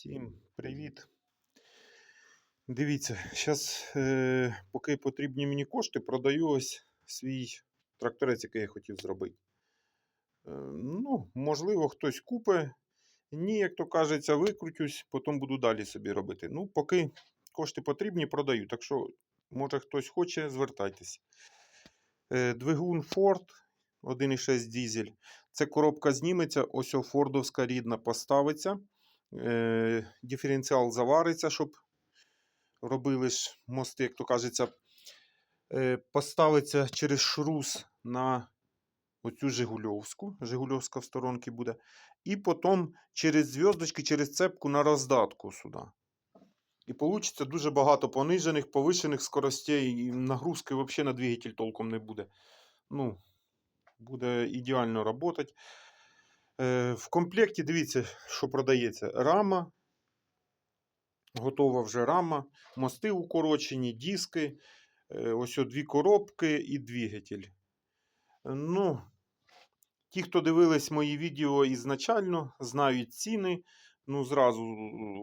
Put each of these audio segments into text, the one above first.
Всім привіт. Дивіться, зараз, е, поки потрібні мені кошти, продаю ось свій тракторець, який я хотів зробити. Е, ну, можливо, хтось купить. Ні, як то кажеться, викрутюсь, потім буду далі собі робити. Ну, поки кошти потрібні, продаю. Так що, може, хтось хоче, звертайтесь. Е, двигун Ford 1,6 дізель. Це коробка зніметься, ось фордовська рідна поставиться. Е, диференціал завариться, щоб робили мости, як то кажеться. Е, поставиться через шрус на оцю Жигульовську. Жигульовська в сторонці буде. І потім через зв'язочки, через цепку на роздатку сюди. І вийде дуже багато понижених, повишених скоростей, і нагрузки взагалі на двигатель толком не буде. Ну, буде ідеально працювати. Е, в комплекті дивіться, що продається. Рама. Готова вже рама, мости укорочені, диски. е, Ось о дві коробки і двигатель. Ну, ті, хто дивились мої відео ізначально, знають ціни. Ну, зразу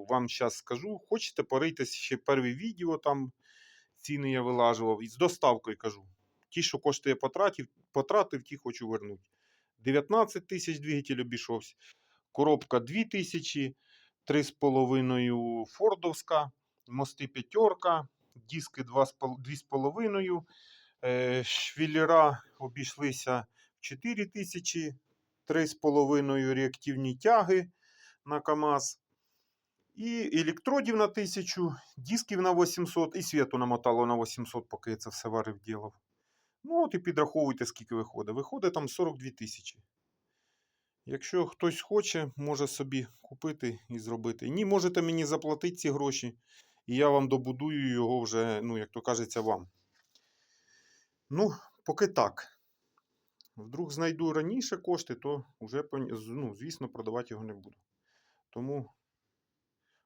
вам зараз скажу. Хочете порийтесь ще перше відео, там ціни я вилажував. І з доставкою кажу. Ті, що кошти я потратив, потратив, ті хочу вернути. 19 тисяч двигатель обійшовся. Коробка 2 тисячі, 3,5 фордовська, мости п'ятерка, диски 2,5. Е, швіллера обійшлися в 4 тисячі, 3,5 реактивні тяги на КАМАЗ. І електродів на 1000, дисків на 800 і світу намотало на 800, поки я це все варив ділав. Ну, от і підраховуйте, скільки виходить. Виходить там 42 тисячі. Якщо хтось хоче, може собі купити і зробити. Ні, можете мені заплатити ці гроші, і я вам добудую його вже, ну, як то кажеться, вам. Ну, поки так. Вдруг знайду раніше кошти, то вже, ну, звісно, продавати його не буду. Тому,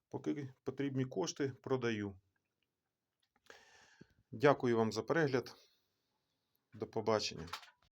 поки потрібні кошти, продаю. Дякую вам за перегляд. До побачення.